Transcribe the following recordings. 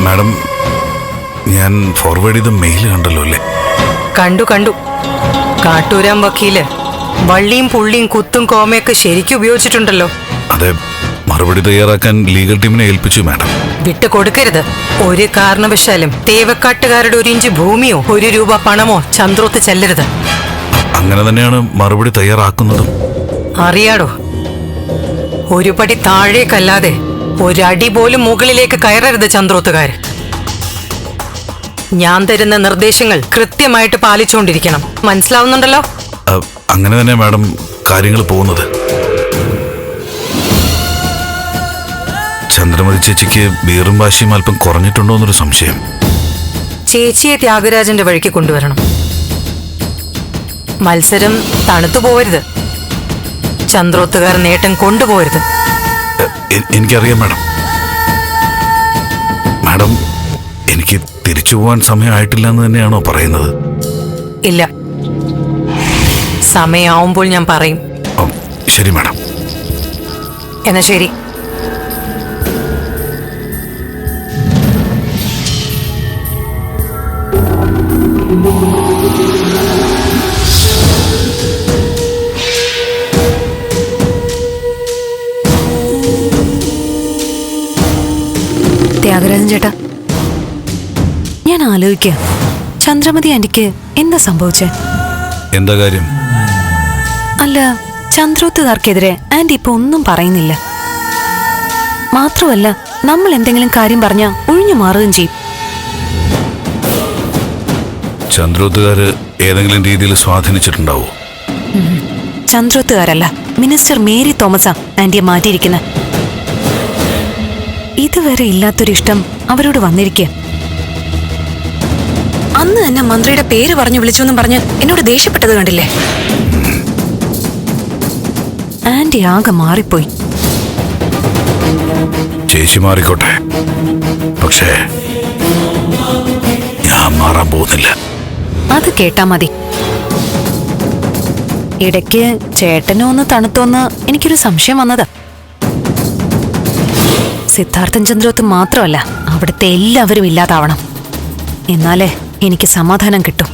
Madam ഞാൻ forward ചെയ്ത mail കണ്ടല്ലോ അല്ലേ? കണ്ടു കണ്ടു. കാട്ടൂരാൻ വക്കീൽ വള്ളിയും പുള്ളിയും കുത്തും കോമയൊക്കെ ശരിക്കും ഉപയോഗിച്ചിട്ടുണ്ടല്ലോ. അതെ മറുപടി തയ്യാറാക്കാൻ ലീഗൽ ടീമിനെ ഏൽപ്പിച്ചു മാഡം. വിട്ടു കൊടുക്കരുത്. ഒരു കാരണവശാലും തേവക്കാട്ടുകാരുടെ ഒരു ഇഞ്ച് ഭൂമിയോ ഒരു രൂപ പണമോ ചന്ദ്രോത്ത് ചെല്ലരുത്. അങ്ങനെ തന്നെയാണ് മറുപടി തയ്യാറാക്കുന്നതും. അറിയാടോ? ഒരുപടി താഴേക്കല്ലാതെ ഒരടി പോലും മുകളിലേക്ക് കയറരുത് ചന്ദ്രോത്തുകാർ ഞാൻ തരുന്ന നിർദ്ദേശങ്ങൾ കൃത്യമായിട്ട് പാലിച്ചുകൊണ്ടിരിക്കണം. മനസ്സിലാവുന്നുണ്ടല്ലോ? അങ്ങനെ തന്നെ മാഡം കാര്യങ്ങൾ പോകുന്നത്. ചന്ദ്രമതി ചേച്ചിക്ക് വീറും വാശിയും അല്പം കുറഞ്ഞിട്ടുണ്ടോ എന്നൊരു സംശയം. ചേച്ചിയെ ത്യാഗരാജന്റെ വഴിക്ക് കൊണ്ടുവരണം. മത്സരം തണുത്തു പോവരുത് ചന്ദ്രോത്തുകാർ നേട്ടം കൊണ്ടുപോകരുത് എനിക്കറിയാം മാഡം. മാഡം എനിക്ക് തിരിച്ചു പോവാൻ സമയമായിട്ടില്ല എന്ന് തന്നെയാണോ പറയുന്നത്? ഇല്ല. സമയമാവുമ്പോൾ ഞാൻ പറയും. ഓ, ശരി മാഡം. എന്നാ ശരി. ചേട്ടാ. ഞാൻ ആലോചിക്കുക ചന്ദ്രമതി ആന്റിക്ക് എന്താ സംഭവിച്ചേ? എന്താ കാര്യം? അല്ല ചന്ദ്രോത്തുകാർക്കെതിരെ ആന്റി ഇപ്പൊ ഒന്നും പറയുന്നില്ല. മാത്രമല്ല നമ്മൾ എന്തെങ്കിലും കാര്യം പറഞ്ഞാൽ ഒഴിഞ്ഞു മാറുകയും ചെയ്യും. ചന്ദ്രോത്തുകാര് ഏതെങ്കിലും രീതിയിൽ സ്വാധീനിച്ചിട്ടുണ്ടാവോ? ചന്ദ്രോത്തുകാരല്ല മിനിസ്റ്റർ മേരി തോമസാ ആന്റിയെ മാറ്റിയിരിക്കുന്നത് ഇതുവരെ ഇല്ലാത്തൊരു ഇഷ്ടം അവരോട് വന്നിരിക്കുക അന്ന് തന്നെ മന്ത്രിയുടെ പേര് പറഞ്ഞു വിളിച്ചു എന്നും പറഞ്ഞ് എന്നോട് ദേഷ്യപ്പെട്ടത് കണ്ടില്ലേ? ആന്റി ആകെ മാറിപ്പോയി. ചേച്ചി മാറിക്കോട്ടെ. പക്ഷേ ഞാൻ മാറാൻ പോകുന്നില്ല. അത് കേട്ടാ മതി. ഇടയ്ക്ക് ചേട്ടനോ ഒന്ന് തണുത്തോന്ന് എനിക്കൊരു സംശയം വന്നതാ. സിദ്ധാർത്ഥൻ ചന്ദ്രോത്ത് മാത്രമല്ല അവിടുത്തെ എല്ലാവരും ഇല്ലാതാവണം. എന്നാലേ എനിക്ക് സമാധാനം കിട്ടും.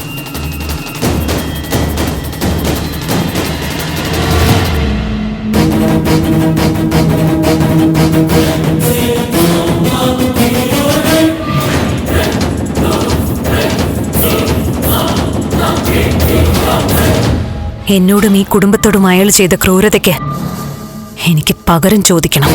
എന്നോടും ഈ കുടുംബത്തോടും അയാൾ ചെയ്ത ക്രൂരതയ്ക്ക് എനിക്ക് പകരം ചോദിക്കണം.